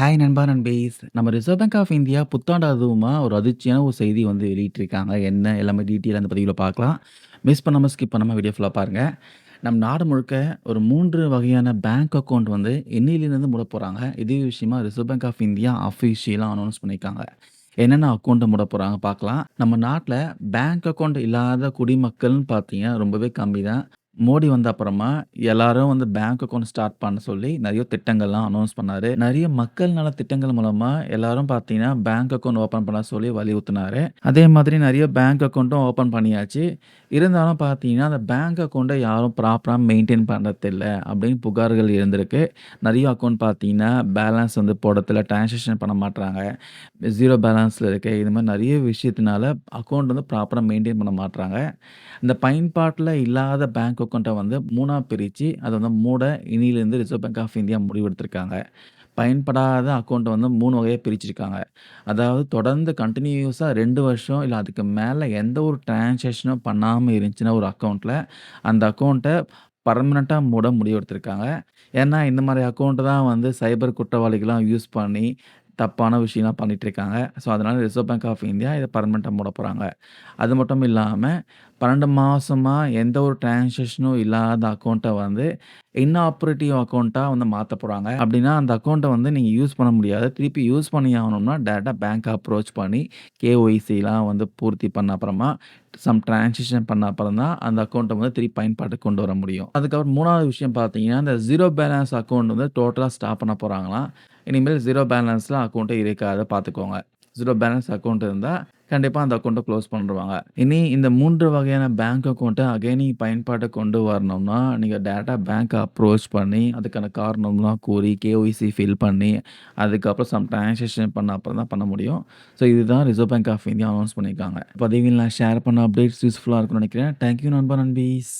Hi நண்பா நண்பீஸ். நம்ம reserve bank of India புத்தாண்டு அதுவுமா ஒரு அதிர்ச்சியான ஒரு செய்தி வந்து வெளியிட்டிருக்காங்க. என்ன எல்லாமே டீட்டெயிலாக அந்த பதிவில் பார்க்கலாம். மிஸ் பண்ணாமல் ஸ்கிப் பண்ணாமல் வீடியோ ஃபுல்லாக பாருங்கள் நம் நாடு முழுக்க ஒரு மூன்று வகையான பேங்க் அக்கவுண்ட் வந்து இன்னையிலிருந்து மூட போகிறாங்க இதே விஷயமா Reserve Bank of India officially announce பண்ணியிருக்காங்க. என்னென்ன அக்கௌண்ட்டை மூட போகிறாங்க பார்க்கலாம். நம்ம நாட்டில் பேங்க் அக்கவுண்ட் இல்லாத குடிமக்கள்னு பார்த்தீங்கன்னா ரொம்பவே கம்மி தான். மோடி வந்த அப்புறமா எல்லாரும் வந்து பேங்க் அக்கவுண்ட் ஸ்டார்ட் பண்ண சொல்லி நிறைய திட்டங்கள்லாம் அனௌன்ஸ் பண்ணாரு. நிறைய மக்கள் நல திட்டங்கள் மூலமா எல்லாரும் பார்த்தீங்கன்னா, பேங்க் அக்கவுண்ட் ஓப்பன் பண்ண சொல்லி வலியுறுத்தினாரு அதே மாதிரி நிறைய பேங்க் அக்கௌண்ட்டும் ஓப்பன் பண்ணியாச்சு. இருந்தாலும் பார்த்தீங்கன்னா, அந்த பேங்க் அக்கௌண்ட்டை யாரும் ப்ராப்பராக மெயின்டைன் பண்ணுறதில்ல அப்படின்னு புகார்கள் இருந்திருக்கு. நிறைய அக்கவுண்ட் பார்த்தீங்கன்னா, பேலன்ஸ் வந்து போடத்தில் டிரான்சாக்ஷன் பண்ண மாட்டுறாங்க ஜீரோ பேலன்ஸில் இருக்கு. இது மாதிரி நிறைய விஷயத்தினால அக்கௌண்ட் வந்து ப்ராப்பராக மெயின்டைன் பண்ண மாட்டுறாங்க இந்த பயன்பாட்டில் இல்லாத பேங்க் அக்கவுண்ட்ட வந்து மூணாக பிரித்து அதை வந்து மூட இனியிலேருந்து ரிசர்வ் பேங்க் ஆஃப் இந்தியா முடிவெடுத்திருக்காங்க. பயன்படாத அக்கௌண்ட்டை வந்து மூணு வகையாக பிரிச்சிருக்காங்க. அதாவது தொடர்ந்து கண்டினியூஸாக ரெண்டு வருஷம் இல்லை அதுக்கு மேலே எந்த ஒரு டிரான்சாக்ஷனும் பண்ணாமல் இருந்துச்சுன்னா ஒரு அக்கௌண்ட்டில் அந்த அக்கௌண்ட்டை பர்மனெண்ட்டாக மூட முடிவெடுத்திருக்காங்க. ஏன்னா, இந்த மாதிரி அக்கௌண்ட்டு தான் வந்து சைபர் குற்றவாளிகள்லாம் யூஸ் பண்ணி தப்பான விஷயம்லாம் பண்ணிட்டு இருக்காங்க. ஸோ, அதனால் ரிசர்வ் பேங்க் ஆஃப் இந்தியா இதை பர்மனெண்ட்டாக மூட போகிறாங்க அது மட்டும் இல்லாமல் பன்னெண்டு மாதமாக எந்த ஒரு டிரான்சாக்ஷனும் இல்லாத அக்கௌண்ட்டை வந்து இன் ஆப்ரேட்டிவ் அக்கௌண்ட்டாக வந்து மாற்ற போகிறாங்க அப்படின்னா, அந்த அக்கௌண்ட்டை வந்து நீங்கள் யூஸ் பண்ண முடியாது. திருப்பி யூஸ் பண்ணி ஆகணும்னா டேரெக்டாக பேங்க் அப்ரோச் பண்ணி கேஒய்சிலாம் வந்து பூர்த்தி பண்ண அப்புறமா, சம் டிரான்சேக்ஷன் பண்ண அப்புறம் தான் அந்த அக்கௌண்ட்டை வந்து திருப்பி பயன்பாட்டுக்கு கொண்டு வர முடியும். அதுக்கப்புறம் மூணாவது விஷயம் பார்த்தீங்கன்னா, இந்த ஜீரோ பேலன்ஸ் அக்கௌண்ட் வந்து டோட்டலாக ஸ்டாப் பண்ண போகிறாங்களாம் இனிமேல் ஜீரோ பேலன்ஸ்ல அக்கௌண்ட்டு இருக்காது பார்த்துக்கோங்க. ஜீரோ பேலன்ஸ் அக்கௌண்ட் இருந்தால் கண்டிப்பாக அந்த அக்கௌண்ட்டை க்ளோஸ் பண்ணுவாங்க இனி இந்த மூன்று வகையான பேங்க் அக்கௌண்ட்டை அகைனிங் பயன்பாட்டை கொண்டு வரணும்னா, நீங்கள் டேரெக்டாக பேங்க்கை அப்ரோச் பண்ணி, அதுக்கான காரணம்லாம் கூறி, கேஒய்சி ஃபில் பண்ணி, அதுக்கப்புறம் சம் டிரான்சாக்ஷன் பண்ண அப்புறம் தான் பண்ண முடியும். ஸோ, இதுதான் Reserve Bank of India announce பண்ணியிருக்காங்க. பதிவில் நான் ஷேர் பண்ண அப்டேட்ஸ் யூஸ்ஃபுல்லாக இருக்கும்னு நினைக்கிறேன் தேங்க் யூ நண்பா நண்பீஸ்.